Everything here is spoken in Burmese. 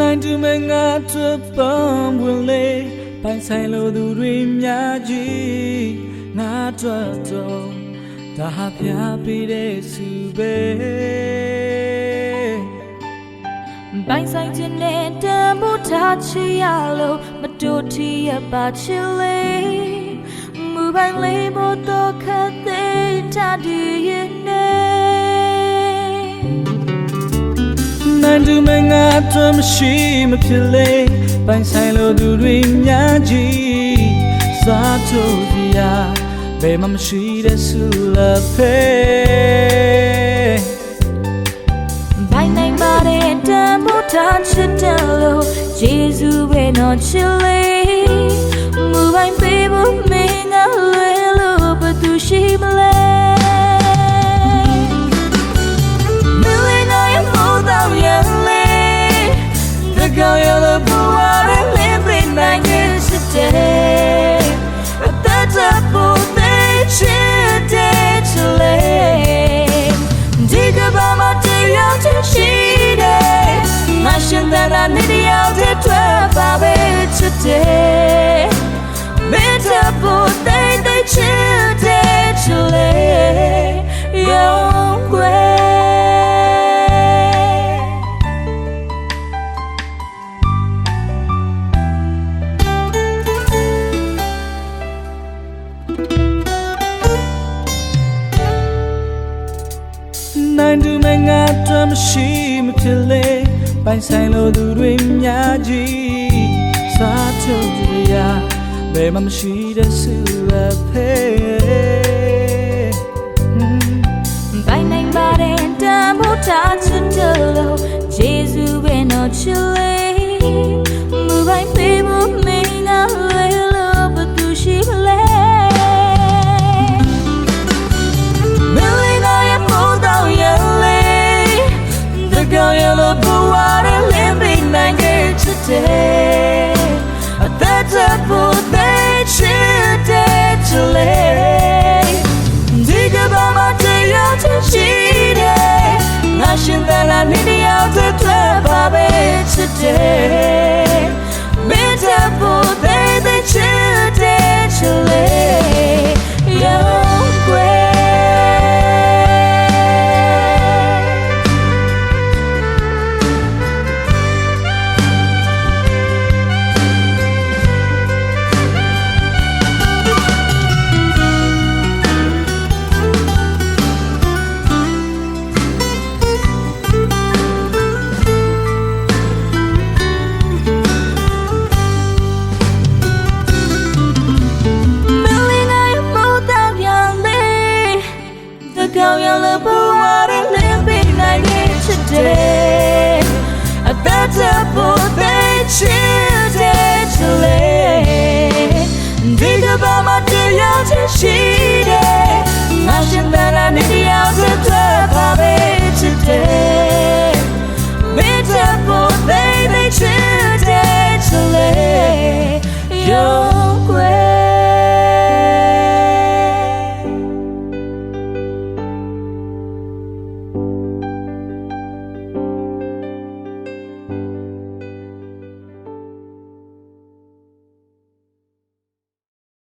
နိုင်တူမငါထွက်ပန်းဝင်လေပိုင်ဆိုင်လို့သူတွေများကြီးငါထွက်တော့ဒါဟာဖျားပေးတဲ့စုပဲပိုင်ဆိုင်ခြင်းနဲ့တန်ဖိုးထားချီရလို့မတူထီရပါချစ်လေမူပိုင်လေးမတော့ခတ်သေးတာဒီရဲ့နဲ့ နိုင်တူမငါထွက်မရှိမဖြစ်လေပိုင်ဆိုင်လို့သူတွေများကြီးစားထုတ်စရာဘယ်မှမရှိတဲ့စုလက်ဖဲဘိုင်နိုင်ပါတဲ့တန်ဖိုးထားချစ်တယ်လို့ယေရှုပဲတော့ချစ်လေမူပိုင်ပေးဖို့မင်းကလွယ်လို့ဘသူရှိမလဲ The girl you're the poor and living like it's a day But that's a poor thing she did to lay Dig about my day out to she day Machine that I need out to twelve of it today နိုင်တူမငါထွက်မရှိမဖြစ်လေပိုင်ဆိုင်လို့သူတွေများကြီးစားထုတ်စရာဘယ်မှမရှိတဲ့စုလက်ဖဲ day a better for they should day to lay dig about my day out to cheat it nation that I need you to clever today what it